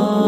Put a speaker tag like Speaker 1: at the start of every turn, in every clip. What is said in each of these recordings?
Speaker 1: Oh.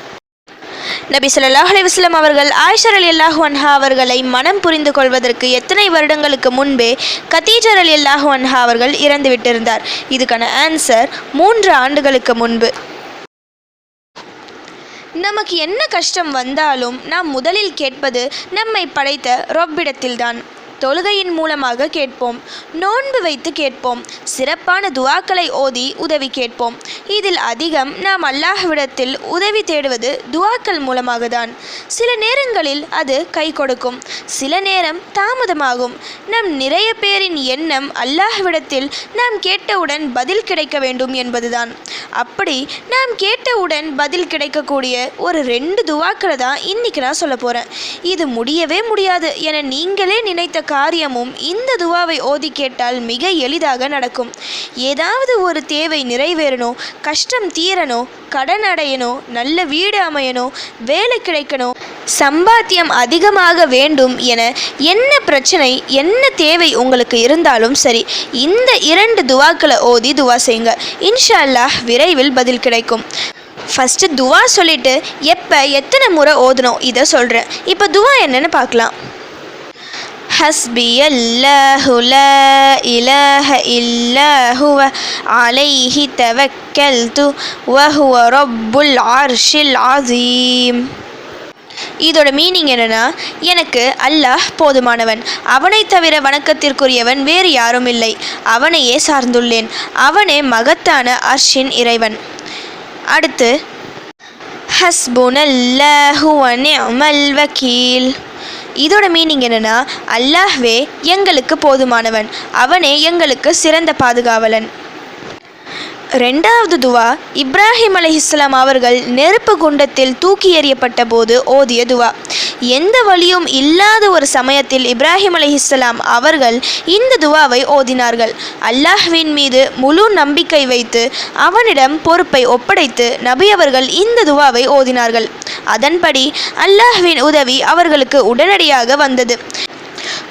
Speaker 1: நபி ஸல்லல்லாஹு அலிவஸ்லம் அவர்கள் ஆயிஷர் அலி அல்லாஹு அன்ஹா அவர்களை மனம் புரிந்து கொள்வதற்கு எத்தனை வருடங்களுக்கு முன்பே கத்தீஜர் அலி அல்லாஹு அன்ஹா அவர்கள் இறந்து விட்டிருந்தார். இதுக்கான ஆன்சர் மூன்று ஆண்டுகளுக்கு முன்பு. நமக்கு என்ன கஷ்டம் வந்தாலும் நாம் முதலில் கேட்பது நம்மை படைத்த ரொப்பிடத்தில்தான். தொழுகையின் மூலமாக கேட்போம். நோன்பு வைத்து கேட்போம். சிறப்பான துவாக்களை ஓதி உதவி கேட்போம். இதில் அதிகம் நாம் அல்லாஹ்விடத்தில் உதவி தேடுவது துவாக்கள் மூலமாக தான் சில நேரங்களில் அது கை கொடுக்கும். சில நேரம் தாமதமாகும். நம் நிறைய பேரின் எண்ணம் அல்லாஹ்விடத்தில் நாம் கேட்டவுடன் பதில் கிடைக்க வேண்டும் என்பதுதான். அப்படி நாம் கேட்டவுடன் பதில் கிடைக்கக்கூடிய ஒரு ரெண்டு துவாக்களை தான் இன்னைக்கு நான் சொல்ல போகிறேன் இது முடியவே முடியாது என நீங்களே நினைத்த காரியமும் இந்த துவாவை ஓதி கேட்டால் மிக எளிதாக நடக்கும். ஏதாவது ஒரு தேவை நிறைவேறணும். கஷ்டம் தீரணும் கடன் அடையணும் நல்ல வீடு அமையணும் வேலை கிடைக்கணும் சம்பாத்தியம் அதிகமாக வேண்டும் என என்ன பிரச்சனை என்ன தேவை உங்களுக்கு இருந்தாலும் சரி இந்த இரண்டு துவாக்களை ஓதி துவா செய்யுங்க. இன்ஷா அல்லாஹ் விரைவில் பதில் கிடைக்கும். ஃபஸ்ட்டு துவா சொல்லிட்டு எப்போ எத்தனை முறை ஓதணும் இதை சொல்கிறேன் இப்போ துவா என்னென்னு பார்க்கலாம். حسبي الله لا إله إلا هو عليه توكلت وهو رب العرش العظيم இதோட மீனிங் என்னன்னா எனக்கு அல்லாஹ் போதுமானவன் அவனை தவிர வணக்கத்திற்குரியவன் வேறு யாரும் இல்லை அவனையே சார்ந்துள்ளேன் அவனே மகத்தான அர்ஷின் இறைவன் அடுத்து ஹஸ்புனல்லாஹு வ நிஅமல் வக்கீல் இதோட மீனிங் என்னென்னா அல்லாஹ்வே எங்களுக்கு போதுமானவன். அவனே எங்களுக்கு சிறந்த பாதுகாவலன். ரெண்டாவது துவா இப்ராஹிம் அலைஹிஸ்ஸலாம் அவர்கள் நெருப்பு குண்டத்தில் தூக்கி எறியப்பட்ட போது ஓதிய துவா. எந்த வழியும் இல்லாத ஒரு சமயத்தில் இப்ராஹிம் அலி இஸ்லாம் அவர்கள் இந்த துவாவை ஓதினார்கள். அல்லாஹ்வின் மீது முழு நம்பிக்கை வைத்து அவனிடம் பொறுப்பை ஒப்படைத்து நபி அவர்கள் இந்த துவாவை ஓதினார்கள். அதன்படி அல்லாஹ்வின் உதவி அவர்களுக்கு உடனடியாக வந்தது.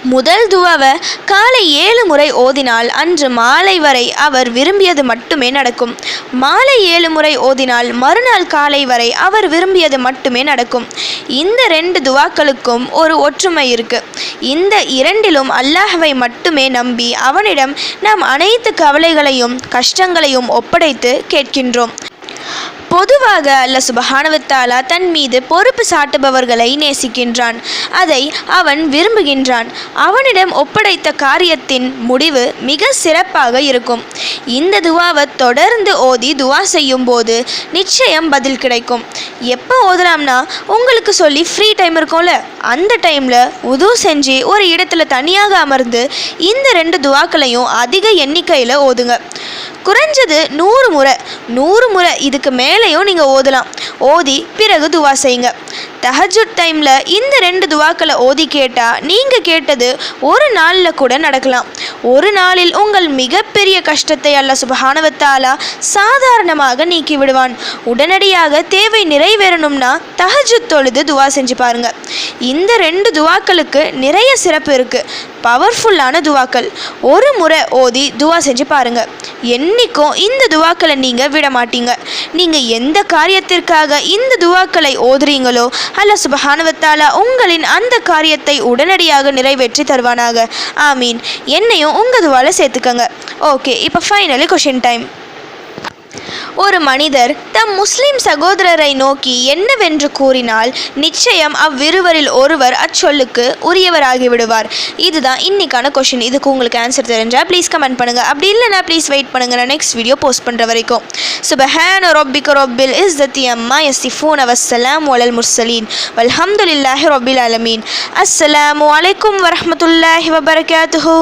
Speaker 1: முதல் துவாவை காலை ஏழு முறை ஓதினால் அன்று மாலை வரை அவர் விரும்பியது மட்டுமே நடக்கும். மாலை ஏழு முறை ஓதினால் மறுநாள் காலை வரை அவர் விரும்பியது மட்டுமே நடக்கும். இந்த ரெண்டு துவாக்களுக்கும் ஒரு ஒற்றுமை இருக்கு. இந்த இரண்டிலும் அல்லாஹவை மட்டுமே நம்பி அவனிடம் நாம் அனைத்து கவலைகளையும் கஷ்டங்களையும் ஒப்படைத்து கேட்கின்றோம். பொதுவாக அல்ல சுபஹானவத்தாலா தன் மீது பொறுப்பு சாட்டுபவர்களை நேசிக்கின்றான். அதை அவன் விரும்புகின்றான். அவனிடம் ஒப்படைத்த காரியத்தின் முடிவு மிக சிறப்பாக இருக்கும். இந்த துவாவை தொடர்ந்து ஓதி துவா செய்யும் போது நிச்சயம் பதில் கிடைக்கும். எப்போ ஓதலாம்னா உங்களுக்கு சொல்லி ஃப்ரீ டைம் இருக்கும்ல? அந்த டைமில் உது செஞ்சு ஒரு இடத்துல தனியாக அமர்ந்து இந்த ரெண்டு துவாக்களையும் அதிக எண்ணிக்கையில் ஓதுங்க. குறைஞ்சது நூறு முறை. நூறு முறை இதுக்கு மேலேயும் நீங்கள் ஓதலாம். ஓதி பிறகு துவா செய்யுங்க. தஹஜுட் டைமில் இந்த ரெண்டு துவாக்களை ஓதி கேட்டால் நீங்கள் கேட்டது ஒரு நாளில் கூட நடக்கலாம். ஒரு நாளில் உங்கள் மிகப்பெரிய கஷ்டத்தை அல்ல சுபஹானவத்தாலா சாதாரணமாக நீக்கி விடுவான். உடனடியாக தேவை நிறைவேறணும்னா தஹஜுத் தொழுது துவா செஞ்சு பாருங்க. இந்த ரெண்டு துவாக்களுக்கு நிறைய சிறப்பு இருக்குது பவர்ஃபுல்லான துவாக்கள். ஒரு முறை ஓதி துவா செஞ்சு பாருங்கள் என்னைக்கும் இந்த துவாக்களை நீங்கள் விட மாட்டீங்க. நீங்கள் எந்த காரியத்திற்காக இந்த துவாக்களை ஓதுறீங்களோ அல்ல சுபஹானுவத்தாலா உங்களின் அந்த காரியத்தை உடனடியாக நிறைவேற்றி தருவானாக. ஆமீன். என்னையும் உங்கள் துவால சேர்த்துக்கங்க. ஓகே இப்போ ஃபைனலி கொஷின் டைம் ஒரு மனிதர் தம் முஸ்லிம் சகோதரரை நோக்கி என்னவென்று கூறினால் நிச்சயம் அவ்விருவரில் ஒருவர் அச்சொல்லுக்கு உரியவராகி விடுவார் இதுதான் இன்னைக்கான கொஷின் இதுக்கு உங்களுக்கு ஆன்சர் தெரிஞ்சால் ப்ளீஸ் கமெண்ட் பண்ணுங்க. அப்படி இல்லைனா ப்ளீஸ் வெயிட் பண்ணுங்க. நான் நெக்ஸ்ட் வீடியோ போஸ்ட் பண்ணுற வரைக்கும். சுபஹான ரொபிக் ரொபில் இஸ் தத்தி அம்மா யசிஃபூன் அவசலாம் வலல் முர்சலீன் வல்ஹம்துலில்லாஹி ரொபில் அலமீன் அஸ்ஸலாமு அலைக்கும் வரமத்துல்லாஹி வபரகாத்துஹு.